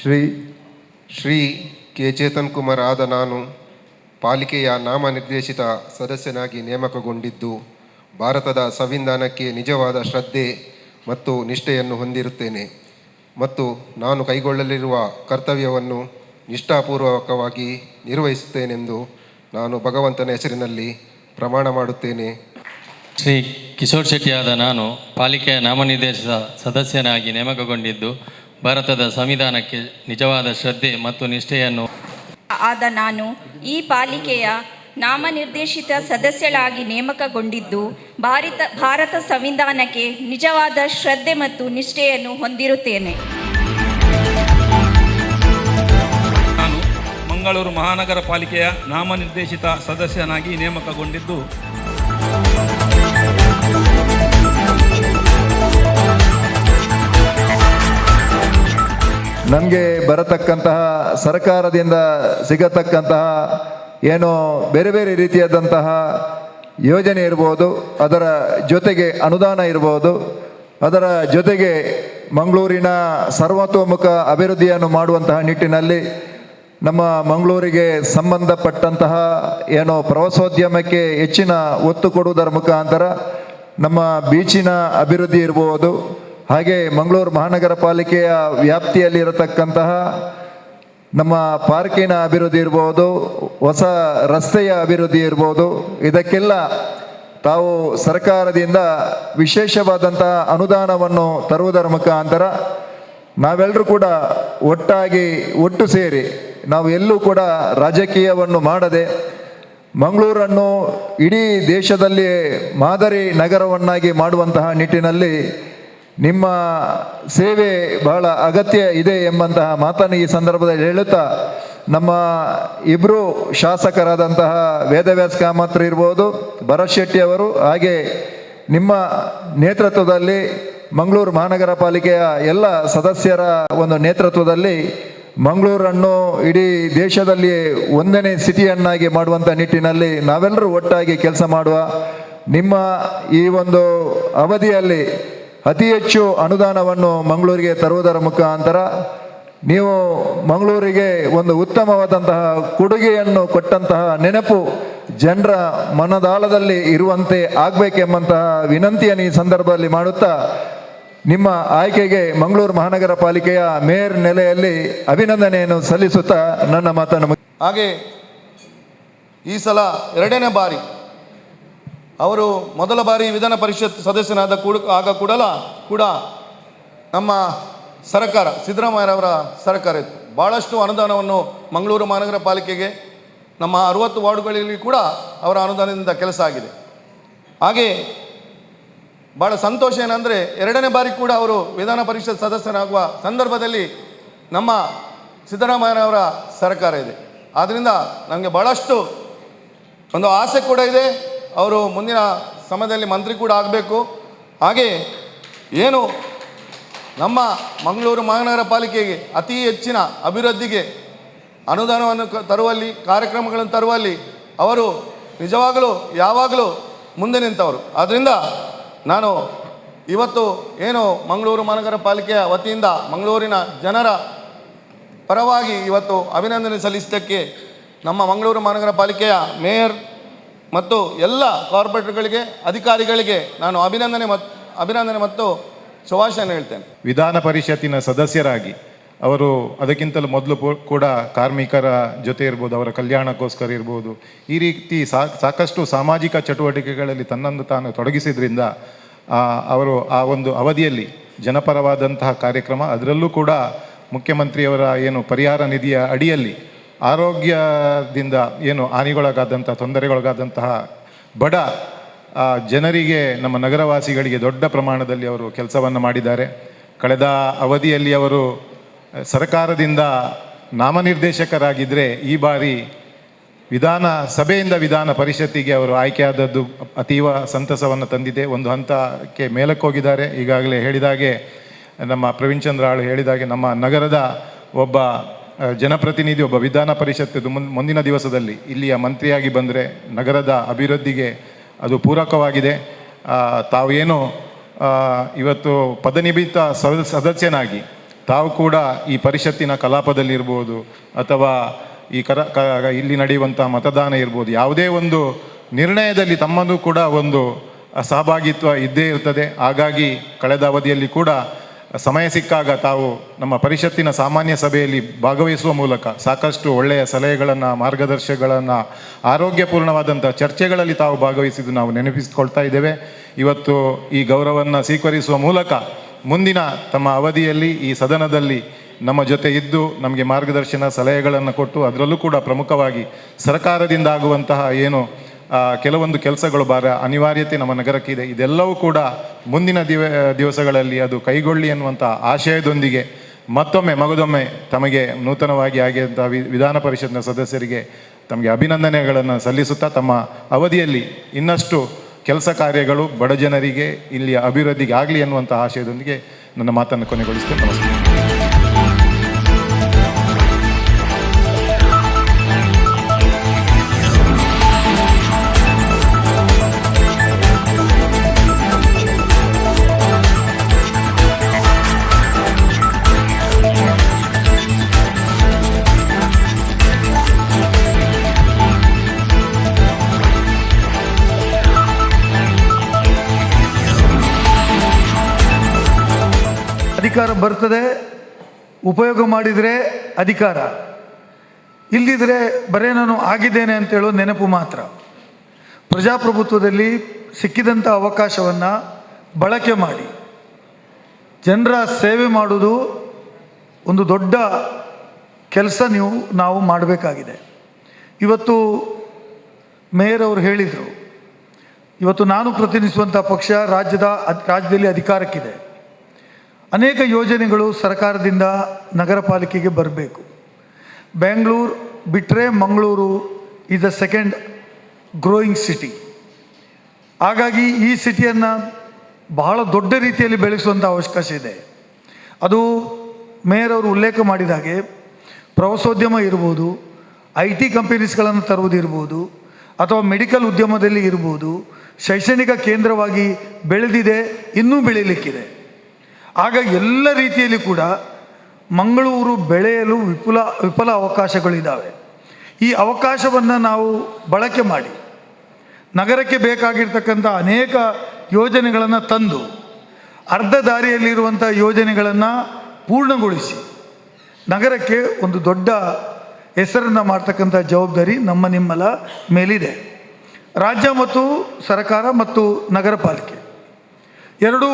Shri Shri K Chetan Kumar ಆದ ನಾನು ಪಾಲಿಕೆಯ ನಾಮನಿರ್ದೇಶಿತ ಸದಸ್ಯನಾಗಿ ನೇಮಕಗೊಂಡಿದ್ದು, ಭಾರತದ ಸಂವಿಧಾನಕ್ಕೆ ನಿಜವಾದ ಶ್ರದ್ಧೆ ಮತ್ತು ನಿಷ್ಠೆಯನ್ನು ಹೊಂದಿರುತ್ತೇನೆ ಮತ್ತು ನಾನು ಕೈಗೊಳ್ಳಲಿರುವ ಕರ್ತವ್ಯವನ್ನು ನಿಷ್ಠಾಪೂರ್ವಕವಾಗಿ ನಿರ್ವಹಿಸುತ್ತೇನೆಂದು ನಾನು ಭಗವಂತನ ಹೆಸರಿನಲ್ಲಿ ಪ್ರಮಾಣ ಮಾಡುತ್ತೇನೆ. ಶ್ರೀ ಕಿಶೋರ್ ಶೆಟ್ಟಿಯಾದ ನಾನು ಪಾಲಿಕೆಯ ನಾಮನಿರ್ದೇಶಿತ ಸದಸ್ಯನಾಗಿ ನೇಮಕಗೊಂಡಿದ್ದು ಭಾರತದ ಸಂವಿಧಾನಕ್ಕೆ ನಿಜವಾದ ಶ್ರದ್ಧೆ ಮತ್ತು ನಿಷ್ಠೆಯನ್ನು ಆದ ನಾನು ಈ ಪಾಲಿಕೆಯ ನಾಮನಿರ್ದೇಶಿತ ಸದಸ್ಯಳಾಗಿ ನೇಮಕಗೊಂಡಿದ್ದು ಭಾರತ ಭಾರತ ಸಂವಿಧಾನಕ್ಕೆ ನಿಜವಾದ ಶ್ರದ್ಧೆ ಮತ್ತು ನಿಷ್ಠೆಯನ್ನು ಹೊಂದಿರುತ್ತೇನೆ. ನಾನು ಮಂಗಳೂರು ಮಹಾನಗರ ಪಾಲಿಕೆಯ ನಾಮನಿರ್ದೇಶಿತ ಸದಸ್ಯನಾಗಿ ನೇಮಕಗೊಂಡಿದ್ದು ನಮಗೆ ಬರತಕ್ಕಂತಹ ಸರ್ಕಾರದಿಂದ ಸಿಗತಕ್ಕಂತಹ ಏನು ಬೇರೆ ಬೇರೆ ರೀತಿಯಾದಂತಹ ಯೋಜನೆ ಇರ್ಬೋದು, ಅದರ ಜೊತೆಗೆ ಅನುದಾನ ಇರ್ಬೋದು, ಅದರ ಜೊತೆಗೆ ಮಂಗಳೂರಿನ ಸರ್ವತೋಮುಖ ಅಭಿವೃದ್ಧಿಯನ್ನು ಮಾಡುವಂತಹ ನಿಟ್ಟಿನಲ್ಲಿ ನಮ್ಮ ಮಂಗಳೂರಿಗೆ ಸಂಬಂಧಪಟ್ಟಂತಹ ಏನು ಪ್ರವಾಸೋದ್ಯಮಕ್ಕೆ ಹೆಚ್ಚಿನ ಒತ್ತು ಕೊಡುವುದರ ಮುಖಾಂತರ ನಮ್ಮ ಬೀಚಿನ ಅಭಿವೃದ್ಧಿ ಇರ್ಬೋದು ಹಾಗೆ ಮಂಗಳೂರು ಮಹಾನಗರ ಪಾಲಿಕೆಯ ವ್ಯಾಪ್ತಿಯಲ್ಲಿ ಇರತಕ್ಕಂತಹ ನಮ್ಮ ಪಾರ್ಕಿನ ಅಭಿವೃದ್ಧಿ ಇರ್ಬೋದು, ಹೊಸ ರಸ್ತೆಯ ಅಭಿವೃದ್ಧಿ ಇರ್ಬೋದು, ಇದಕ್ಕೆಲ್ಲ ತಾವು ಸರ್ಕಾರದಿಂದ ವಿಶೇಷವಾದಂತಹ ಅನುದಾನವನ್ನು ತರುವುದರ ಮುಖಾಂತರ ನಾವೆಲ್ಲರೂ ಕೂಡ ಒಟ್ಟಾಗಿ ಒಟ್ಟು ಸೇರಿ ನಾವು ಎಲ್ಲೂ ಕೂಡ ರಾಜಕೀಯವನ್ನು ಮಾಡದೆ ಮಂಗಳೂರನ್ನು ಇಡೀ ದೇಶದಲ್ಲಿ ಮಾದರಿ ನಗರವನ್ನಾಗಿ ಮಾಡುವಂತಹ ನಿಟ್ಟಿನಲ್ಲಿ ನಿಮ್ಮ ಸೇವೆ ಬಹಳ ಅಗತ್ಯ ಇದೆ ಎಂಬಂತಹ ಮಾತನ್ನು ಈ ಸಂದರ್ಭದಲ್ಲಿ ಹೇಳುತ್ತಾ ನಮ್ಮ ಇಬ್ಬರು ಶಾಸಕರಾದಂತಹ ವೇದವ್ಯಾಸ್ ಕಾಮತ್ರ ಇರ್ಬೋದು, ಭರತ್ ಶೆಟ್ಟಿ ಅವರು, ಹಾಗೆ ನಿಮ್ಮ ನೇತೃತ್ವದಲ್ಲಿ ಮಂಗಳೂರು ಮಹಾನಗರ ಪಾಲಿಕೆಯ ಎಲ್ಲ ಸದಸ್ಯರ ಒಂದು ನೇತೃತ್ವದಲ್ಲಿ ಮಂಗಳೂರನ್ನು ಇಡೀ ದೇಶದಲ್ಲಿ ಒಂದನೇ ಸಿಟಿಯನ್ನಾಗಿ ಮಾಡುವಂಥ ನಿಟ್ಟಿನಲ್ಲಿ ನಾವೆಲ್ಲರೂ ಒಟ್ಟಾಗಿ ಕೆಲಸ ಮಾಡುವ ನಿಮ್ಮ ಈ ಒಂದು ಅವಧಿಯಲ್ಲಿ ಅತಿ ಹೆಚ್ಚು ಅನುದಾನವನ್ನು ಮಂಗಳೂರಿಗೆ ತರುವುದರ ಮುಖಾಂತರ ನೀವು ಮಂಗಳೂರಿಗೆ ಒಂದು ಉತ್ತಮವಾದಂತಹ ಕೊಡುಗೆಯನ್ನು ಕೊಟ್ಟಂತಹ ನೆನಪು ಜನರ ಮನದಾಳದಲ್ಲಿ ಇರುವಂತೆ ಆಗಬೇಕೆಂಬಂತಹ ವಿನಂತಿಯನ್ನು ಈ ಸಂದರ್ಭದಲ್ಲಿ ಮಾಡುತ್ತಾ ನಿಮ್ಮ ಆಯ್ಕೆಗೆ ಮಂಗಳೂರು ಮಹಾನಗರ ಪಾಲಿಕೆಯ ಮೇಯರ್ ನೆಲೆಯಲ್ಲಿ ಅಭಿನಂದನೆಯನ್ನು ಸಲ್ಲಿಸುತ್ತಾ ನನ್ನ ಮಾತನ್ನು ಹಾಗೆ ಈ ಸಲ ಎರಡನೇ ಬಾರಿ ಅವರು ಮೊದಲ ಬಾರಿ ವಿಧಾನ ಪರಿಷತ್ ಸದಸ್ಯನಾದ ಕೂಡ, ಆಗ ಕೂಡಲ ಕೂಡ ನಮ್ಮ ಸರ್ಕಾರ ಸಿದ್ದರಾಮಯ್ಯರವರ ಸರ್ಕಾರ ಇತ್ತು. ಭಾಳಷ್ಟು ಅನುದಾನವನ್ನು ಮಂಗಳೂರು ಮಹಾನಗರ ಪಾಲಿಕೆಗೆ, ನಮ್ಮ ಅರುವತ್ತು ವಾರ್ಡ್ಗಳಲ್ಲಿ ಕೂಡ ಅವರ ಅನುದಾನದಿಂದ ಕೆಲಸ ಆಗಿದೆ. ಹಾಗೆ ಭಾಳ ಸಂತೋಷ ಏನಂದರೆ, ಎರಡನೇ ಬಾರಿ ಕೂಡ ಅವರು ವಿಧಾನ ಪರಿಷತ್ ಸದಸ್ಯರಾಗುವ ಸಂದರ್ಭದಲ್ಲಿ ನಮ್ಮ ಸಿದ್ದರಾಮಯ್ಯನವರ ಸರ್ಕಾರ ಇದೆ. ಆದ್ದರಿಂದ ನಮಗೆ ಭಾಳಷ್ಟು ಒಂದು ಆಸೆ ಕೂಡ ಇದೆ. ಅವರು ಮುಂದಿನ ಸಮಯದಲ್ಲಿ ಮಂತ್ರಿ ಕೂಡ ಆಗಬೇಕು. ಹಾಗೆ ಏನು ನಮ್ಮ ಮಂಗಳೂರು ಮಹಾನಗರ ಪಾಲಿಕೆಗೆ ಅತಿ ಹೆಚ್ಚಿನ ಅಭಿವೃದ್ಧಿಗೆ ಅನುದಾನವನ್ನು ತರುವಲ್ಲಿ, ಕಾರ್ಯಕ್ರಮಗಳನ್ನು ತರುವಲ್ಲಿ ಅವರು ನಿಜವಾಗಲೂ ಯಾವಾಗಲೂ ಮುಂದೆ ನಿಂತವರು. ಆದ್ದರಿಂದ ನಾನು ಇವತ್ತು ಏನು ಮಂಗಳೂರು ಮಹಾನಗರ ಪಾಲಿಕೆಯ ವತಿಯಿಂದ ಮಂಗಳೂರಿನ ಜನರ ಪರವಾಗಿ ಇವತ್ತು ಅಭಿನಂದನೆ ಸಲ್ಲಿಸಿದ್ದಕ್ಕೆ ನಮ್ಮ ಮಂಗಳೂರು ಮಹಾನಗರ ಪಾಲಿಕೆಯ ಮೇಯರ್ ಮತ್ತು ಎಲ್ಲ ಕಾರ್ಪೊರೇಟರ್ಗಳಿಗೆ, ಅಧಿಕಾರಿಗಳಿಗೆ ನಾನು ಅಭಿನಂದನೆ ಮತ್ತು ಅಭಿನಂದನೆ ಮತ್ತು ಶುಭಾಶಯನ ಹೇಳ್ತೇನೆ. ವಿಧಾನ ಪರಿಷತ್ತಿನ ಸದಸ್ಯರಾಗಿ ಅವರು ಅದಕ್ಕಿಂತಲೂ ಮೊದಲು ಕೂಡ ಕಾರ್ಮಿಕರ ಜೊತೆ ಇರ್ಬೋದು, ಅವರ ಕಲ್ಯಾಣಕ್ಕೋಸ್ಕರ ಇರ್ಬೋದು, ಈ ರೀತಿ ಸಾಕಷ್ಟು ಸಾಮಾಜಿಕ ಚಟುವಟಿಕೆಗಳಲ್ಲಿ ತನ್ನನ್ನು ತಾನು ತೊಡಗಿಸಿದ್ರಿಂದ ಅವರು ಆ ಒಂದು ಅವಧಿಯಲ್ಲಿ ಜನಪರವಾದಂತಹ ಕಾರ್ಯಕ್ರಮ, ಅದರಲ್ಲೂ ಕೂಡ ಮುಖ್ಯಮಂತ್ರಿಯವರ ಏನು ಪರಿಹಾರ ನಿಧಿಯ ಅಡಿಯಲ್ಲಿ ಆರೋಗ್ಯದಿಂದ ಏನು ಹಾನಿಗೊಳಗಾದಂಥ, ತೊಂದರೆಗೊಳಗಾದಂತಹ ಬಡ ಜನರಿಗೆ ನಮ್ಮ ನಗರವಾಸಿಗಳಿಗೆ ದೊಡ್ಡ ಪ್ರಮಾಣದಲ್ಲಿ ಅವರು ಕೆಲಸವನ್ನು ಮಾಡಿದ್ದಾರೆ. ಕಳೆದ ಅವಧಿಯಲ್ಲಿ ಅವರು ಸರ್ಕಾರದಿಂದ ನಾಮನಿರ್ದೇಶಕರಾಗಿದ್ದರೆ ಈ ಬಾರಿ ವಿಧಾನ ಸಭೆಯಿಂದ ವಿಧಾನ ಪರಿಷತ್ತಿಗೆ ಅವರು ಆಯ್ಕೆಯಾದದ್ದು ಅತೀವ ಸಂತಸವನ್ನು ತಂದಿದೆ. ಒಂದು ಹಂತಕ್ಕೆ ಮೇಲಕ್ಕೆ ಹೋಗಿದ್ದಾರೆ. ಈಗಾಗಲೇ ಹೇಳಿದಾಗೆ ನಮ್ಮ ಪ್ರವೀಣ್ ಚಂದ್ರ ಆಳು ಹೇಳಿದಾಗೆ ನಮ್ಮ ನಗರದ ಒಬ್ಬ ಜನಪ್ರತಿನಿಧಿ ಒಬ್ಬ ವಿಧಾನ ಪರಿಷತ್ ಮುಂದಿನ ದಿವಸದಲ್ಲಿ ಇಲ್ಲಿಯ ಮಂತ್ರಿಯಾಗಿ ಬಂದರೆ ನಗರದ ಅಭಿವೃದ್ಧಿಗೆ ಅದು ಪೂರಕವಾಗಿದೆ. ತಾವು ತಾವೇನು ಇವತ್ತು ಪದನಿಮಿತ್ತ ಸದ- ಸದಸ್ಯನಾಗಿ ತಾವು ಕೂಡ ಈ ಪರಿಷತ್ತಿನ ಕಲಾಪದಲ್ಲಿರ್ಬೋದು ಅಥವಾ ಈ ಕರ ಇಲ್ಲಿ ನಡೆಯುವಂಥ ಮತದಾನ ಇರ್ಬೋದು. ಯಾವುದೇ ಒಂದು ನಿರ್ಣಯದಲ್ಲಿ ತಮ್ಮದು ಕೂಡ ಒಂದು ಸಹಭಾಗಿತ್ವ ಇದ್ದೇ ಇರ್ತದೆ. ಹಾಗಾಗಿ ಕಳೆದ ಅವಧಿಯಲ್ಲಿ ಕೂಡ ಸಮಯ ಸಿಕ್ಕಾಗ ತಾವು ನಮ್ಮ ಪರಿಷತ್ತಿನ ಸಾಮಾನ್ಯ ಸಭೆಯಲ್ಲಿ ಭಾಗವಹಿಸುವ ಮೂಲಕ ಸಾಕಷ್ಟು ಒಳ್ಳೆಯ ಸಲಹೆಗಳನ್ನು, ಮಾರ್ಗದರ್ಶಗಳನ್ನು ಆರೋಗ್ಯಪೂರ್ಣವಾದಂಥ ಚರ್ಚೆಗಳಲ್ಲಿ ತಾವು ಭಾಗವಹಿಸಿದ್ದು ನಾವು ನೆನಪಿಸಿಕೊಳ್ತಾ ಇದ್ದೇವೆ. ಇವತ್ತು ಈ ಗೌರವವನ್ನು ಸ್ವೀಕರಿಸುವ ಮೂಲಕ ಮುಂದಿನ ತಮ್ಮ ಅವಧಿಯಲ್ಲಿ ಈ ಸದನದಲ್ಲಿ ನಮ್ಮ ಜೊತೆ ಇದ್ದು ನಮಗೆ ಮಾರ್ಗದರ್ಶನ ಸಲಹೆಗಳನ್ನು ಕೊಟ್ಟು ಅದರಲ್ಲೂ ಕೂಡ ಪ್ರಮುಖವಾಗಿ ಸರ್ಕಾರದಿಂದ ಆಗುವಂತಹ ಏನು ಕೆಲವೊಂದು ಕೆಲಸಗಳು ಬಾರ ಅನಿವಾರ್ಯತೆ ನಮ್ಮ ನಗರಕ್ಕಿದೆ ಇದೆಲ್ಲವೂ ಕೂಡ ಮುಂದಿನ ದಿವ, ದಿವಸಗಳಲ್ಲಿ ಅದು ಕೈಗೊಳ್ಳಿ ಎನ್ನುವಂಥ ಆಶಯದೊಂದಿಗೆ ಮತ್ತೊಮ್ಮೆ, ಮಗದೊಮ್ಮೆ ತಮಗೆ ನೂತನವಾಗಿ ವಿ, ವಿಧಾನ ಪರಿಷತ್ನ ಸದಸ್ಯರಿಗೆ ತಮಗೆ ಅಭಿನಂದನೆಗಳನ್ನು ಸಲ್ಲಿಸುತ್ತಾ ತಮ್ಮ ಅವಧಿಯಲ್ಲಿ ಇನ್ನಷ್ಟು ಕೆಲಸ ಕಾರ್ಯಗಳು ಬಡ ಜನರಿಗೆ, ಇಲ್ಲಿಯ ಅಭಿವೃದ್ಧಿಗೆ ಆಗಲಿ ಎನ್ನುವಂಥ ಆಶಯದೊಂದಿಗೆ ನನ್ನ ಮಾತನ್ನು ಕೊನೆಗೊಳಿಸ್ತೇನೆ. ನಮಸ್ಕಾರ. ಬರ್ತದೆ, ಉಪಯೋಗ ಮಾಡಿದರೆ ಅಧಿಕಾರ. ಇಲ್ಲಿದ್ರೆ ಬರೇ ನಾನು ಆಗಿದ್ದೇನೆ ಅಂತ ಹೇಳೋ ನೆನಪು ಮಾತ್ರ. ಪ್ರಜಾಪ್ರಭುತ್ವದಲ್ಲಿ ಸಿಕ್ಕಿದಂಥ ಅವಕಾಶವನ್ನು ಬಳಕೆ ಮಾಡಿ. ಜನರ ಸೇವೆ ಮಾಡುವುದು ಒಂದು ದೊಡ್ಡ ಕೆಲಸ ನೀವು, ನಾವು ಮಾಡಬೇಕಾಗಿದೆ. ಇವತ್ತು ಮೇಯರ್ ಅವರು ಹೇಳಿದರು, ಇವತ್ತು ನಾನು ಪ್ರತಿನಿಧಿಸುವಂಥ ಪಕ್ಷ ರಾಜ್ಯದ ರಾಜ್ಯದಲ್ಲಿ ಅಧಿಕಾರಕ್ಕಿದೆ. ಅನೇಕ ಯೋಜನೆಗಳು ಸರ್ಕಾರದಿಂದ ನಗರ ಪಾಲಿಕೆಗೆ ಬರಬೇಕು. ಬೆಂಗಳೂರು ಬಿಟ್ಟರೆ Mangaluru is the second growing city ಹಾಗಾಗಿ ಈ ಸಿಟಿಯನ್ನು ಬಹಳ ದೊಡ್ಡ ರೀತಿಯಲ್ಲಿ ಬೆಳೆಸುವಂಥ ಅವಕಾಶ ಇದೆ. ಅದು ಮೇಯರ್ ಅವರು ಉಲ್ಲೇಖ ಮಾಡಿದ ಹಾಗೆ ಪ್ರವಾಸೋದ್ಯಮ ಇರ್ಬೋದು ಐ ಟಿ ಕಂಪನೀಸ್ಗಳನ್ನು ತರುವುದಿರ್ಬೋದು ಅಥವಾ ಮೆಡಿಕಲ್ ಉದ್ಯಮದಲ್ಲಿ ಇರ್ಬೋದು, ಶೈಕ್ಷಣಿಕ ಕೇಂದ್ರವಾಗಿ ಬೆಳೆದಿದೆ, ಇನ್ನೂ ಬೆಳೀಲಿಕ್ಕಿದೆ. ಆಗ ಎಲ್ಲ ರೀತಿಯಲ್ಲಿ ಕೂಡ ಮಂಗಳೂರು ಬೆಳೆಯಲು ವಿಪುಲ, ವಿಫಲ ಅವಕಾಶಗಳಿದ್ದಾವೆ. ಈ ಅವಕಾಶವನ್ನು ನಾವು ಬಳಕೆ ಮಾಡಿ, ನಗರಕ್ಕೆ ಬೇಕಾಗಿರ್ತಕ್ಕಂಥ ಅನೇಕ ಯೋಜನೆಗಳನ್ನು ತಂದು, ಅರ್ಧ ದಾರಿಯಲ್ಲಿರುವಂಥ ಯೋಜನೆಗಳನ್ನು ಪೂರ್ಣಗೊಳಿಸಿ, ನಗರಕ್ಕೆ ಒಂದು ದೊಡ್ಡ ಹೆಸರನ್ನು ಮಾಡ್ತಕ್ಕಂಥ ಜವಾಬ್ದಾರಿ ನಮ್ಮ ನಿಮ್ಮಲ ಮೇಲಿದೆ. ರಾಜ್ಯ ಮತ್ತು ಸರ್ಕಾರ ಮತ್ತು ನಗರ ಪಾಲಿಕೆ ಎರಡೂ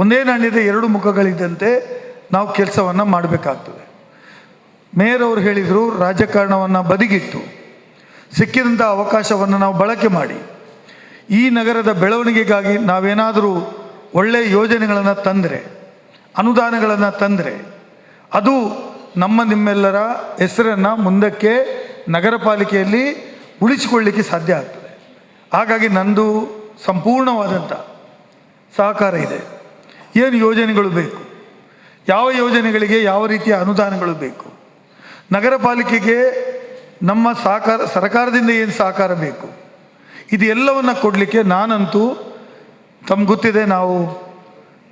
ಒಂದೇ ನಾಣ್ಯದ ಎರಡು ಮುಖಗಳಿದ್ದಂತೆ ನಾವು ಕೆಲಸವನ್ನು ಮಾಡಬೇಕಾಗ್ತದೆ. ಮೇಯರ್ ಅವರು ಹೇಳಿದರು, ರಾಜಕಾರಣವನ್ನು ಬದಿಗಿಟ್ಟು ಸಿಕ್ಕಿದಂಥ ಅವಕಾಶವನ್ನು ನಾವು ಬಳಕೆ ಮಾಡಿ, ಈ ನಗರದ ಬೆಳವಣಿಗೆಗಾಗಿ ನಾವೇನಾದರೂ ಒಳ್ಳೆಯ ಯೋಜನೆಗಳನ್ನು ತಂದರೆ, ಅನುದಾನಗಳನ್ನು ತಂದರೆ, ಅದು ನಮ್ಮ ನಿಮ್ಮೆಲ್ಲರ ಹೆಸರನ್ನು ಮುಂದಕ್ಕೆ ನಗರ ಪಾಲಿಕೆಯಲ್ಲಿ ಉಳಿಸಿಕೊಳ್ಳಿಕ್ಕೆ ಸಾಧ್ಯ ಆಗ್ತದೆ. ಹಾಗಾಗಿ ನಂದು ಸಂಪೂರ್ಣವಾದಂಥ ಸಹಕಾರ ಇದೆ. ಏನು ಯೋಜನೆಗಳು ಬೇಕು? ಯಾವ ಯೋಜನೆಗಳಿಗೆ ಯಾವ ರೀತಿಯ ಅನುದಾನಗಳು ಬೇಕು? ನಗರ ಪಾಲಿಕೆಗೆ ನಮ್ಮ ಸಹಕಾರ ಸರ್ಕಾರದಿಂದ ಏನು ಸಹಕಾರ ಬೇಕು? ಇದು ಎಲ್ಲವನ್ನು ಕೊಡಲಿಕ್ಕೆ ನಾನಂತೂ ತಮ್ಗೆ ಗೊತ್ತಿದೆ ನಾವು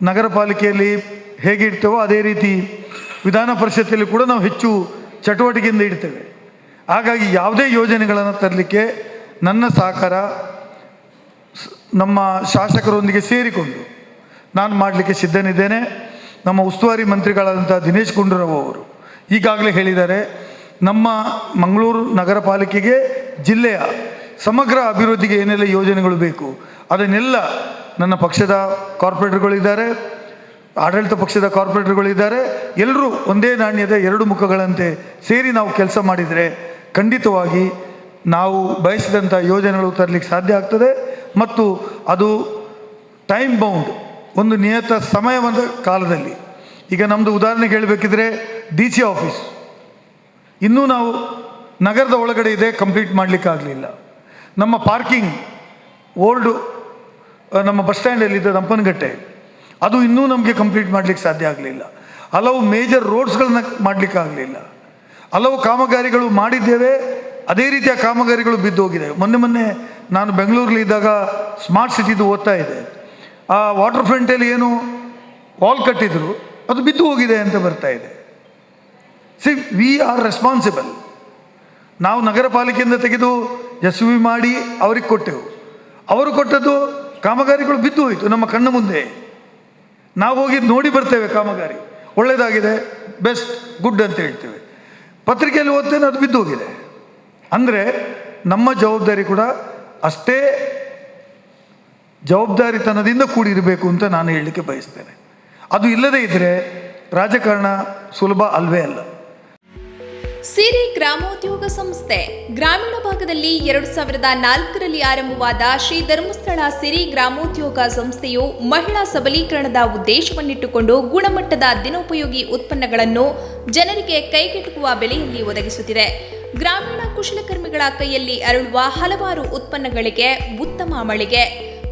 ನಗರ ಪಾಲಿಕೆಯಲ್ಲಿ ಹೇಗೆ ಇಡ್ತೇವೋ ಅದೇ ರೀತಿ ವಿಧಾನ ಪರಿಷತ್ತಲ್ಲಿ ಕೂಡ ನಾವು ಹೆಚ್ಚು ಚಟುವಟಿಕೆಯಿಂದ ಇಡ್ತೇವೆ. ಹಾಗಾಗಿ ಯಾವುದೇ ಯೋಜನೆಗಳನ್ನು ತರಲಿಕ್ಕೆ ನನ್ನ ಸಹಕಾರ ನಮ್ಮ ಶಾಸಕರೊಂದಿಗೆ ಸೇರಿಕೊಂಡು ನಾನು ಮಾಡಲಿಕ್ಕೆ ಸಿದ್ಧನಿದ್ದೇನೆ. ನಮ್ಮ ಉಸ್ತುವಾರಿ ಮಂತ್ರಿಗಳಾದಂಥ ದಿನೇಶ್ ಗುಂಡೂರಾವ್ ಅವರು ಈಗಾಗಲೇ ಹೇಳಿದ್ದಾರೆ, ನಮ್ಮ ಮಂಗಳೂರು ನಗರ ಪಾಲಿಕೆಗೆ ಜಿಲ್ಲೆಯ ಸಮಗ್ರ ಅಭಿವೃದ್ಧಿಗೆ ಏನೆಲ್ಲ ಯೋಜನೆಗಳು ಬೇಕು, ಅದನ್ನೆಲ್ಲ ನನ್ನ ಪಕ್ಷದ ಕಾರ್ಪೊರೇಟರ್ಗಳಿದ್ದಾರೆ ಆಡಳಿತ ಪಕ್ಷದ ಕಾರ್ಪೊರೇಟರ್ಗಳಿದ್ದಾರೆ ಎಲ್ಲರೂ ಒಂದೇ ನಾಣ್ಯದ ಎರಡು ಮುಖಗಳಂತೆ ಸೇರಿ ನಾವು ಕೆಲಸ ಮಾಡಿದರೆ ಖಂಡಿತವಾಗಿ ನಾವು ಬಯಸಿದಂಥ ಯೋಜನೆಗಳು ತರಲಿಕ್ಕೆ ಸಾಧ್ಯ ಆಗ್ತದೆ. ಮತ್ತು ಅದು ಟೈಮ್ ಬೌಂಡ್ ಒಂದು ನಿಯತ ಸಮಯವಾದ ಕಾಲದಲ್ಲಿ. ಈಗ ನಮ್ಮದು ಉದಾಹರಣೆಗೆ ಹೇಳಬೇಕಿದ್ರೆ ಡಿ ಸಿ ಆಫೀಸ್. ಇನ್ನೂ ನಾವು ನಗರದ ಒಳಗಡೆ ಇದೆ, ಕಂಪ್ಲೀಟ್ ಮಾಡಲಿಕ್ಕಾಗಲಿಲ್ಲ ನಮ್ಮ ಪಾರ್ಕಿಂಗ್ ಓಲ್ಡು ನಮ್ಮ ಬಸ್ ಸ್ಟ್ಯಾಂಡಲ್ಲಿದ್ದ ದಂಪನಗಟ್ಟೆ. ಅದು ಇನ್ನೂ ನಮಗೆ ಕಂಪ್ಲೀಟ್ ಮಾಡಲಿಕ್ಕೆ ಸಾಧ್ಯ ಆಗಲಿಲ್ಲ. ಹಲವು ಮೇಜರ್ ರೋಡ್ಸ್ಗಳನ್ನ ಮಾಡಲಿಕ್ಕಾಗಲಿಲ್ಲ ಹಲವು ಕಾಮಗಾರಿಗಳು ಮಾಡಿದ್ದೇವೆ, ಅದೇ ರೀತಿಯ ಕಾಮಗಾರಿಗಳು ಬಿದ್ದೋಗಿದೆ. ಮೊನ್ನೆ ಮೊನ್ನೆ ನಾನು ಬೆಂಗಳೂರಲ್ಲಿ ಇದ್ದಾಗ ಸ್ಮಾರ್ಟ್ ಸಿಟಿದು ಓದ್ತಾ ಇದೆ ಆ ವಾಟರ್ ಫ್ರಂಟಲ್ಲಿ ಏನು ವಾಲ್ ಕಟ್ಟಿದ್ರು, ಅದು ಬಿದ್ದು ಹೋಗಿದೆ ಅಂತ ಬರ್ತಾ ಇದೆ. ಸಿ ವಿ ಆರ್ ರೆಸ್ಪಾನ್ಸಿಬಲ್ ನಾವು ನಗರ ಪಾಲಿಕೆಯಿಂದ ತೆಗೆದು ಎಸ್ ವಿ ಮಾಡಿ ಅವ್ರಿಗೆ ಕೊಟ್ಟೆವು. ಅವರು ಕೊಟ್ಟದ್ದು ಕಾಮಗಾರಿಗಳು ಬಿದ್ದು ಹೋಯಿತು, ನಮ್ಮ ಕಣ್ಣ ಮುಂದೆ. ನಾವು ಹೋಗಿ ನೋಡಿ ಬರ್ತೇವೆ ಕಾಮಗಾರಿ. ಒಳ್ಳೆಯದಾಗಿದೆ ಬೆಸ್ಟ್ ಗುಡ್ ಅಂತ ಹೇಳ್ತೇವೆ. ಪತ್ರಿಕೆಯಲ್ಲಿ ಓದ್ತೇನೆ, ಅದು ಬಿದ್ದು ಹೋಗಿದೆ. ಅಂದರೆ ನಮ್ಮ ಜವಾಬ್ದಾರಿ ಕೂಡ ಅಷ್ಟೇ ಜವಾಬ್ದಾರಿತನದಿಂದ ಕೂಡಿರಬೇಕು ಅಂತ ನಾನು ಹೇಳಲಿಕ್ಕೆ ಬಯಸ್ತೇನೆ. ಅದು ಇಲ್ಲದೇ ಇದ್ದರೆ ರಾಜಕಾರಣ ಸುಲಭ ಅಲ್ವೇ ಅಲ್ಲ. ಸಿರಿ ಗ್ರಾಮೋದ್ಯೋಗ ಸಂಸ್ಥೆ ಗ್ರಾಮೀಣ ಭಾಗದಲ್ಲಿ ಎರಡು ಸಾವಿರದ ನಾಲ್ಕರಲ್ಲಿ ಆರಂಭವಾದ ಶ್ರೀ ಧರ್ಮಸ್ಥಳ ಸಿರಿ ಗ್ರಾಮೋದ್ಯೋಗ ಸಂಸ್ಥೆಯು ಮಹಿಳಾ ಸಬಲೀಕರಣದ ಉದ್ದೇಶವನ್ನಿಟ್ಟುಕೊಂಡು ಗುಣಮಟ್ಟದ ದಿನೋಪಯೋಗಿ ಉತ್ಪನ್ನಗಳನ್ನು ಜನರಿಗೆ ಕೈಗೆಟುಕುವ ಬೆಲೆಯಲ್ಲಿ ಒದಗಿಸುತ್ತಿದೆ. ಗ್ರಾಮೀಣ ಕುಶಲಕರ್ಮಿಗಳ ಕೈಯಲ್ಲಿ ಅರಳುವ ಹಲವಾರು ಉತ್ಪನ್ನಗಳಿಗೆ ಉತ್ತಮ ಮಳಿಗೆ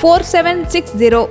four seven six zero